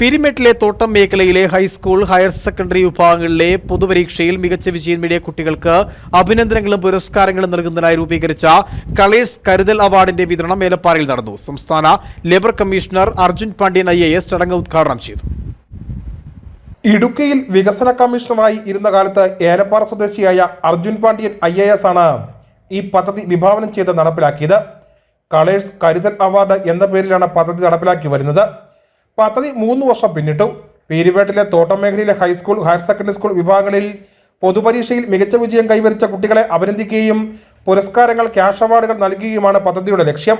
പിരിമെട്ടിലെ തോട്ടം മേഖലയിലെ high school higher secondary വിഭാഗങ്ങളിലെ പൊതുപരീക്ഷയിൽ മികച്ച വിജയം നേടിയ കുട്ടികൾക്ക് അഭിനന്ദനങ്ങളും പുരസ്കാരങ്ങളും നൽകുന്നതിനായി രൂപീകരിച്ച കളേഴ്സ് കരുതൽ അവാർഡിന്റെ വിതരണം മേലപ്പാറയിൽ നടന്നു. സംസ്ഥാന labour commissioner Arjun Pandian I A S ചടങ്ങ് ഉദ്ഘാടനം ചെയ്തു. ഇടുക്കിയിൽ വികസന കമ്മീഷണറായി ഇരുന്ന കാലത്ത് ഏലപ്പാറ സ്വദേശിയായ Arjun Pandian I A S ആണ് ഈ പദ്ധതി വിഭാവനം ചെയ്ത് നടപ്പിലാക്കിയത്. കളേഴ്സ് കരുതൽ അവാർഡ് എന്ന പേരിലാണ് പദ്ധതി നടപ്പിലാക്കി വരുന്നത്. പദ്ധതി മൂന്ന് വർഷം പിന്നിട്ടു. പീരുപേട്ടിലെ തോട്ടം മേഖലയിലെ ഹൈസ്കൂൾ ഹയർ സെക്കൻഡറി സ്കൂൾ വിഭാഗങ്ങളിൽ പൊതുപരീക്ഷയിൽ മികച്ച വിജയം കൈവരിച്ച കുട്ടികളെ അഭിനന്ദിക്കുകയും പുരസ്കാരങ്ങൾ ക്യാഷ് അവാർഡുകൾ നൽകുകയുമാണ് പദ്ധതിയുടെ ലക്ഷ്യം.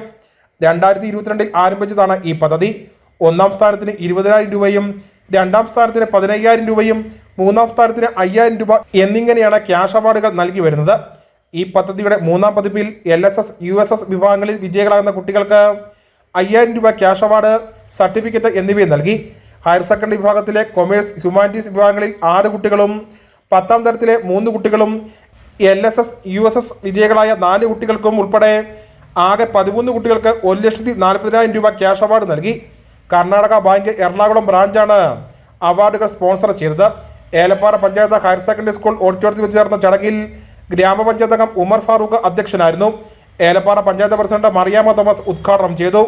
രണ്ടായിരത്തി ഇരുപത്തിരണ്ടിൽ ആരംഭിച്ചതാണ് ഈ പദ്ധതി. ഒന്നാം സ്ഥാനത്തിന് ഇരുപതിനായിരം രൂപയും രണ്ടാം സ്ഥാനത്തിന് പതിനയ്യായിരം രൂപയും മൂന്നാം സ്ഥാനത്തിന് അയ്യായിരം രൂപ എന്നിങ്ങനെയാണ് ക്യാഷ് അവാർഡുകൾ നൽകി വരുന്നത്. ഈ പദ്ധതിയുടെ മൂന്നാം പതിപ്പിൽ L S S U S S വിഭാഗങ്ങളിൽ വിജയികളാകുന്ന കുട്ടികൾക്ക് അയ്യായിരം രൂപ ക്യാഷ് അവാർഡ് സർട്ടിഫിക്കറ്റ് എന്നിവയും നൽകി. ഹയർ സെക്കൻഡറി വിഭാഗത്തിലെ കൊമേഴ്സ് ഹ്യൂമാനിറ്റീസ് വിഭാഗങ്ങളിൽ ആറ് കുട്ടികളും പത്താം തരത്തിലെ മൂന്ന് കുട്ടികളും L S S U S S വിജയികളായ നാല് കുട്ടികൾക്കും ഉൾപ്പെടെ ആകെ പതിമൂന്ന് കുട്ടികൾക്ക് ഒരു ലക്ഷത്തി നാൽപ്പതിനായിരം രൂപ ക്യാഷ് അവാർഡ് നൽകി. കർണാടക ബാങ്ക് എറണാകുളം ബ്രാഞ്ചാണ് അവാർഡുകൾ സ്പോൺസർ ചെയ്തത്. Elappara panchayat higher secondary school ഓഡിറ്റോറിയത്തിൽ വെച്ച് ചേർന്ന ചടങ്ങിൽ ഗ്രാമപഞ്ചായത്ത് ഉമർ ഫാറൂഖ് അധ്യക്ഷനായിരുന്നു. ഏലപ്പാറ പഞ്ചായത്ത് പ്രസിഡന്റ് മറിയാമ തോമസ് ഉദ്ഘാടനം ചെയ്തു.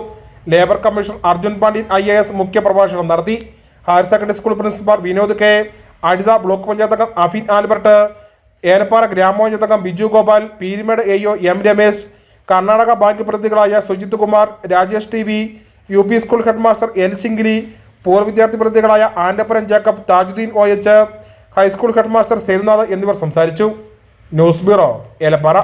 Labour commissioner Arjun Pandian I A S മുഖ്യപ്രഭാഷണം നടത്തി. Higher secondary school principal Vinod K അടിത block panchayat അംഗം അഫീൻ ആൽബർട്ട് ഏലപ്പാറ ഗ്രാമപഞ്ചായത്ത് അംഗം Biju Gopal Peermade A O M Ramesh Karnataka bank പ്രതിനിധികളായ Sujith Kumar Rajesh T V U P school head master L സിംഗിലി പൂർവ വിദ്യാർത്ഥി പ്രതിനിധികളായ Andappuram Jacob Thajuddeen O H high school head master Sethunath എന്നിവർ സംസാരിച്ചു. News bureau Elappara.